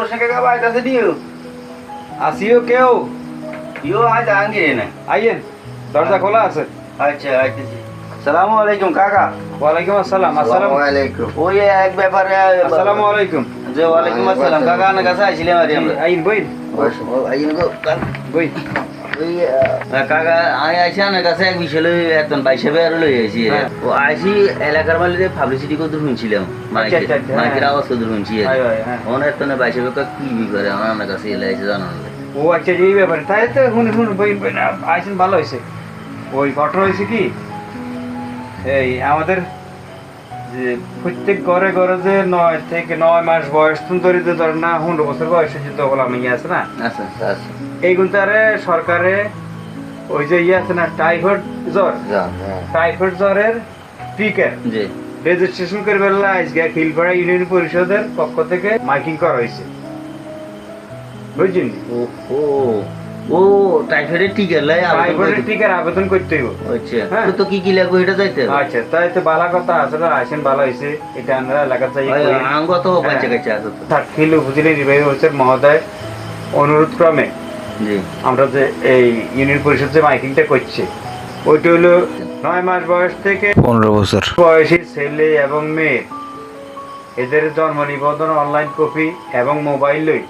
রোশন কাকা আছে নিও আসিও কেউ? ইও আজ আঙ্গে না আইয়েন দরজা খোলা আছে। আচ্ছা আইতেছি। সালামু আলাইকুম কাকা। ওয়ালাইকুম আসসালাম আসসালাম আলাইকুম। ওই এক ব্যাপারে আসসালামু আলাইকুম। যে ওয়ালাইকুম আসসালাম কাকা না কাছে আইছিলাম আর আমরা। আইন বইন আইন গো বই। ওই কাকা আমি আইছি আমার কাছে এক বিষয় লই একজন বাইশে বের লই আইছি। ও আইছি এলাকার মালিকে পাবলিসিটি কত শুনছিলাম। মাইকে মাইকের। আওয়াজ কত শুনছি। অনেক তো বাইশে বের কি বি করে আমার কাছে এলে ও আচ্ছা এই ব্যাপারে। তাই তো শুন শুন বইন বইন আইসেন ভালো হয়েছে ওই ঘটনা হয়েছে কি? এই আমাদের যে প্রত্যেক ঘরে ঘরে যে নয় থেকে নয় মাস বয়স ধরে যে ধর না পনেরো বছর বয়সে যে তখন আমি আছে না? এই গুনতারে সরকারে ওই যে ইয়ে আছে না টাইফয়েড জ্বর? টাইফয়েড জ্বরের টিকা রেজিস্ট্রেশন করে বেলা আজকে খিলপাড়া ইউনিয়ন পরিষদের পক্ষ থেকে মাইকিং করা হয়েছে। বুঝছেন? ও টাইফয়েডের টিকা লাই টাইফয়েডের টিকার আবেদন করতে হইব। আচ্ছা হ্যাঁ। তো কি কি লাগবে এটা যাইতে আচ্ছা তাই তো ভালো কথা আসলে আসেন ভালো হয়েছে এটা আমরা এলাকা আঙ্গ তো বাচ্চা কাচ্চা আছে তো। উপজেলা নির্বাহী হচ্ছেন মহোদয় অনুরোধ ক্রমে। আমরা যে এই ইউনিয়ন পরিষদ যে মাইকিংটা করছে ওইটা হলো নয় মাস বয়স থেকে পনেরো বছর। বয়সী ছেলে এবং মেয়ে। এদের জন্ম নিবন্ধন অনলাইন কপি এবং মোবাইল লই।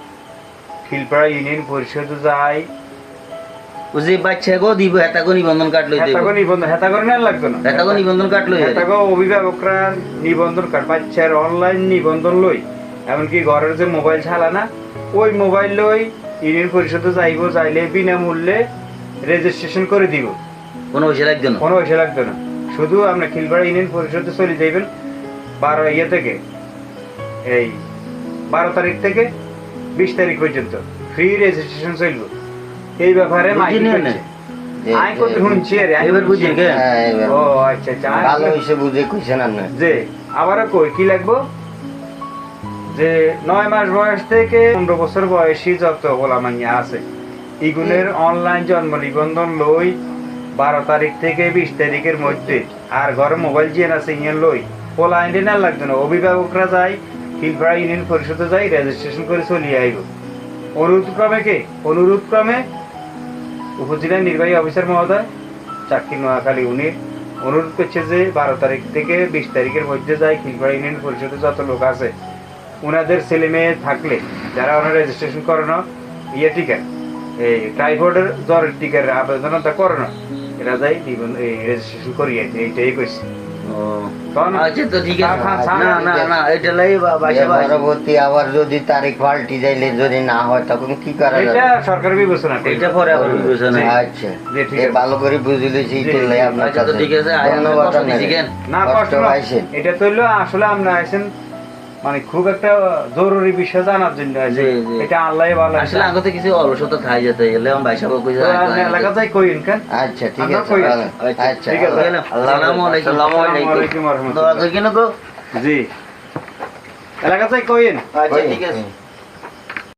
খিলপাড়া ইউনিয়ন পরিষদ যায় যে বাচ্চা গো দিব হেতা গো নিবন্ধন কার্ড লই দেব। হেতাগো নিবন্ধন হেতাগো না লাগবে না। হেতা গো নিবন্ধন কার্ড লই হেতাগো অভিভাবকরা নিবন্ধন কার্ড বাচ্চার অনলাইন নিবন্ধন লই। এমনকি ঘরের যে মোবাইল চালানা ওই মোবাইল লই ইউনিয়ন পরিষদে যাইব যাইলে বিনামূল্যে রেজিস্ট্রেশন করে দিব। কোনো পয়সা লাগবে না। কোনো পয়সা লাগবে না। শুধু আমরা খিলপাড়া ইউনিয়ন পরিষদে চলে যাইবেন বারো ইয়ে থেকে এই বারো তারিখ থেকে বিশ তারিখ পর্যন্ত। ফ্রি রেজিস্ট্রেশন চলবে। এই ব্যাপারে বুঝি মাইকিং না করছে। আই কত শুনছি আরে এবার বুঝি? ও আচ্ছা আচ্ছা ভালো হয়েছে বুঝে কইছেন আপনি। যে আবারও কই কি লাগবো? যে নয় মাস বয়স থেকে পনেরো বছর বয়সী যত গোলামাঙ্গিয়া আছে ইগুনের অনলাইন জন্ম নিবন্ধন লই বারো তারিখ থেকে বিশ তারিখের মধ্যে আর ঘরে মোবাইল জিয়ান আছে ইয়ে লই না লাগবে না অভিভাবকরা যায় ফিলপাড়া ইউনিয়ন পরিষদে যাই রেজিস্ট্রেশন করে চলিয়ে আইব। অনুরোধ ক্রমে কে? অনুরোধ ক্রমে উপজেলা নির্বাহী অফিসার মহোদয়, চাকরি নোয়াখালী উনি অনুরোধ করছে যে বারো তারিখ থেকে বিশ তারিখের মধ্যে যায় খিলপাড়া ইউনিয়ন পরিষদে যত লোক আছে ওনাদের ছেলে মেয়ে থাকলে যারা ওনার রেজিস্ট্রেশন করে না ইয়ে টিকা এই টাইফয়েডের জ্বরের টিকার আবেদনটা করানো, এরা যাই রেজিস্ট্রেশন করিয়ে এইটাই কইছে ও তখন তো ঠিক আছে। না না না এটা লাই বাসা বাসা। পরবর্তী আবার যদি তারিখ পাল্টি যাইলে যদি না হয় তখন কি করা এটা যাবে সরকার বিবেচনা এটা পরে আবার বিবেচনা আচ্ছা। ভালো করে আপনার আচ্ছা ঠিক আছে। ধন্যবাদ না কষ্ট। এটা তো আসলে আমরা আইছেন মানে খুব একটা জরুরি বিষয় জানার জন্য জি। এটা আল্লাহ ভালো আসলে আগতে কিছু অলসতা খাই যেতে গেলে ভাই বাইসা কইছে এলাকা যাই কইন কেন আচ্ছা ঠিক আছে কই। আছি। আচ্ছা ঠিক আছে। আসসালামু আলাইকুম আসসালামু আসসালামু আলাইকুম ওয়া রাহমাতুল্লাহ। দোয়া করি কেন গো জি এলাকা যাই কইন আচ্ছা ঠিক আছে